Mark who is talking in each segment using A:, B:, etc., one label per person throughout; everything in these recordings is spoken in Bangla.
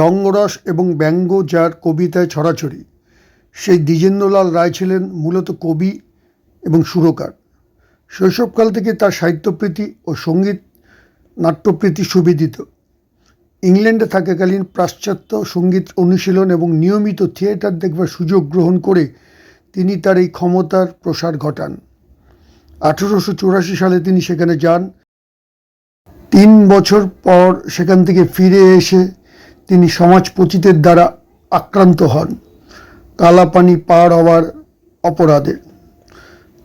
A: রঙ্গরস এবং ব্যঙ্গ যার কবিতায় ছড়াছড়ি। সেই দ্বিজেন্দ্রলাল রায় ছিলেন মূলত কবি এবং সুরকার। শৈশবকাল থেকে তার সাহিত্যপ্রীতি ও সংগীত নাট্যপ্রীতি সুবিদিত। ইংল্যান্ডে থাকাকালীন পাশ্চাত্য সংগীত অনুশীলন এবং নিয়মিত থিয়েটার দেখবার সুযোগ গ্রহণ করে তিনি তার এই ক্ষমতার প্রসার ঘটান। আঠেরোশো চুরাশি সালে তিনি সেখানে যান। তিন বছর পর সেখান থেকে ফিরে এসে তিনি সমাজপতিদের দ্বারা আক্রান্ত হন। কালাপানি পার হওয়ার অপরাধে।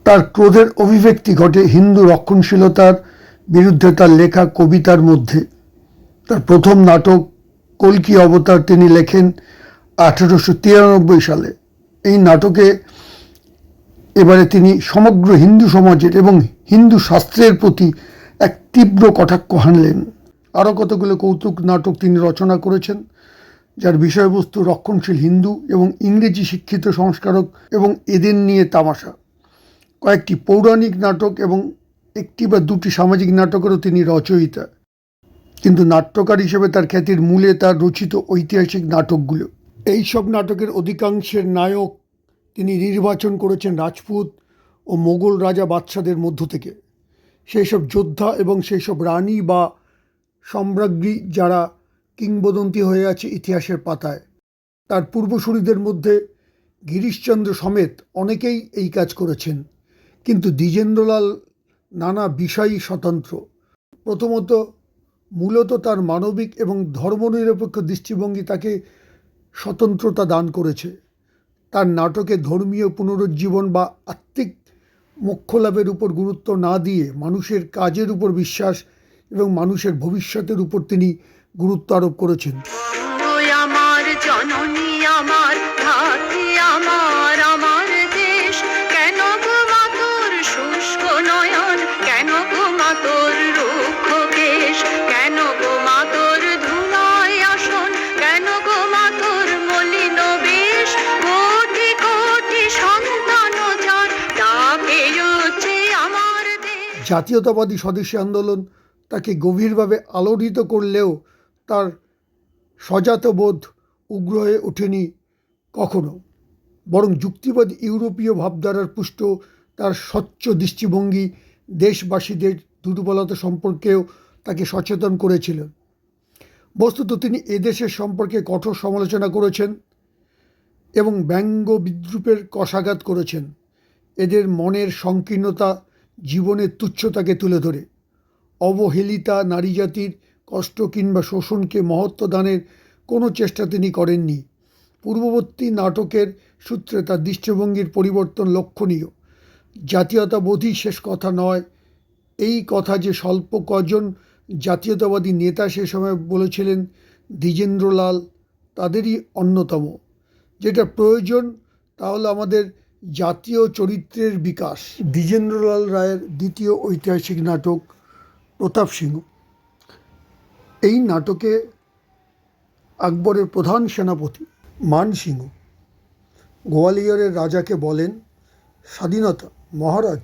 A: তার ক্রোধের অভিব্যক্তি ঘটে হিন্দু রক্ষণশীলতার বিরুদ্ধে তার লেখা কবিতার মধ্যে। তার প্রথম নাটক, কলকি অবতার, তিনি লেখেন আঠেরোশো তিরানব্বই সালে। এই নাটকে এবারে তিনি সমগ্র হিন্দু সমাজের এবং হিন্দু শাস্ত্রের প্রতি এক তীব্র কটাক্ষ হানলেন। আরও কতগুলো কৌতুক নাটক তিনি রচনা করেছেন, যার বিষয়বস্তু রক্ষণশীল হিন্দু এবং ইংরেজি শিক্ষিত সংস্কারক এবং এদের নিয়ে তামাশা। কয়েকটি পৌরাণিক নাটক এবং একটি বা দুটি সামাজিক নাটকেরও তিনি রচয়িতা। কিন্তু নাট্যকার হিসেবে তার খ্যাতির মূলে তার রচিত ঐতিহাসিক নাটকগুলো। এই সব নাটকের অধিকাংশের নায়ক তিনি নির্বাচন করেছেন রাজপুত ও মোগল রাজা বাদশাদের মধ্য থেকে। সেই সব যোদ্ধা এবং সেই সব রানী বা সম্রাজ্ঞী যারা কিংবদন্তি হয়ে আছে ইতিহাসের পাতায়। তার পূর্বসূরিদের মধ্যে গিরিশচন্দ্র সমেত অনেকেই এই কাজ করেছেন। কিন্তু দ্বিজেন্দ্রলাল নানা বিষয়ই স্বতন্ত্র। প্রথমত, মূলত তার মানবিক এবং ধর্মনিরপেক্ষ দৃষ্টিভঙ্গি তাকে স্বতন্ত্রতা দান করেছে। তার নাটকে ধর্মীয় পুনরুজ্জীবন বা আত্মিক মোক্ষ লাভের উপর গুরুত্ব না দিয়ে মানুষের কাজের উপর বিশ্বাস এবং মানুষের ভবিষ্যতের উপর তিনি গুরুত্ব আরোপ করেছেন।
B: আমার জননী আমার আমার আমার দেশ। কেন গো মা শুষ্ক নয়ন? কেন গো রুক্ষ কেশ? কেন গো ধুলায় আসন? কেন গো মলিন বেশ? কোটি কোটি সন্তান যার ডাকে উঠছে আমার
A: জাতীয়তাবাদী স্বদেশী আন্দোলন তাকে গভীরভাবে আলোড়িত করলেও তার সজাতবোধ উগ্র হয়ে ওঠেনি কখনো। বরং যুক্তিবাদ ইউরোপীয় ভাবধারার পুষ্ট তার স্বচ্ছ দৃষ্টিভঙ্গি দেশবাসীদের দুর্বলতা সম্পর্কেও তাকে সচেতন করেছিল। বস্তুত তিনি এদেশের সম্পর্কে কঠোর সমালোচনা করেছেন এবং ব্যঙ্গ বিদ্রুপের কষাঘাত করেছেন। এদের মনের সংকীর্ণতা, জীবনের তুচ্ছতাকে তুলে ধরে। অবহেলিতা নারী জাতির কষ্ট কিংবা শোষণকে মহত্ব দানের কোনো চেষ্টা তিনি করেননি। পূর্ববর্তী নাটকের সূত্রে তার দৃষ্টিভঙ্গির পরিবর্তন লক্ষণীয়। জাতীয়তাবোধই শেষ কথা নয়। এই কথা যে স্বল্প কজন জাতীয়তাবাদী নেতা সে সময় বলেছিলেন, দ্বিজেন্দ্রলাল তাদেরই অন্যতম। যেটা প্রয়োজন, তাহলে আমাদের জাতীয় চরিত্রের বিকাশ। দ্বিজেন্দ্রলাল রায়ের দ্বিতীয় ঐতিহাসিক নাটক প্রতাপ সিংহ। এই নাটকে আকবরের প্রধান সেনাপতি মান সিংহ। গোয়ালিয়রের রাজাকে বলেন, স্বাধীনতা, মহারাজ,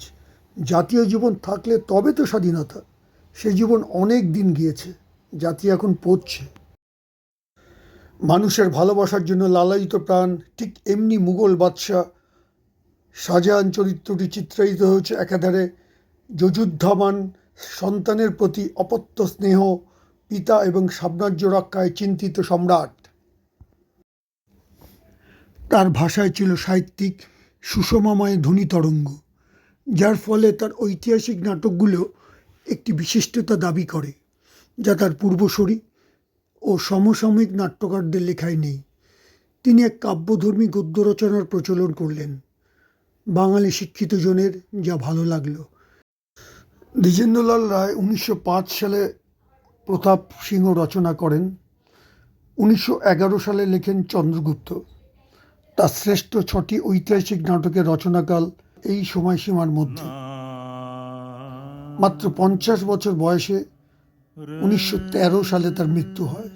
A: জাতীয় জীবন থাকলে তবে তো স্বাধীনতা। সে জীবন অনেক দিন গিয়েছে, জাতি এখন পড়ছে মানুষের ভালোবাসার জন্য লালায়িত প্রাণ, ঠিক এমনি মুঘল বাদশাহ শাহজাহান চরিত্রটি চিত্রায়িত হয়েছে একাধারে যযুদ্ধামান সন্তানের প্রতি অপত্য স্নেহ, পিতা এবং সাম্রাজ্য রক্ষায় চিন্তিত সম্রাট। তার ভাষায় ছিল সাহিত্যিক, সুষমাময় ধ্বনি তরঙ্গ, যার ফলে তার ঐতিহাসিক নাটকগুলো একটি বিশিষ্টতা দাবি করে, যা তার পূর্বসূরি ও সমসাময়িক নাট্যকারদের লেখায় নেই। তিনি এক কাব্যধর্মী গদ্য রচনার প্রচলন করলেন। বাঙালি শিক্ষিত জনের যা ভালো লাগল। দ্বিজেন্দ্রলাল রায় উনিশশো পাঁচ সালে প্রতাপ সিংহ রচনা করেন। উনিশশো এগারো সালে লেখেন চন্দ্রগুপ্ত। তার শ্রেষ্ঠ ছটি ঐতিহাসিক নাটকের রচনাকাল এই সময়সীমার মধ্যে। মাত্র পঞ্চাশ বছর বয়সে উনিশশো তেরো সালে তার মৃত্যু হয়।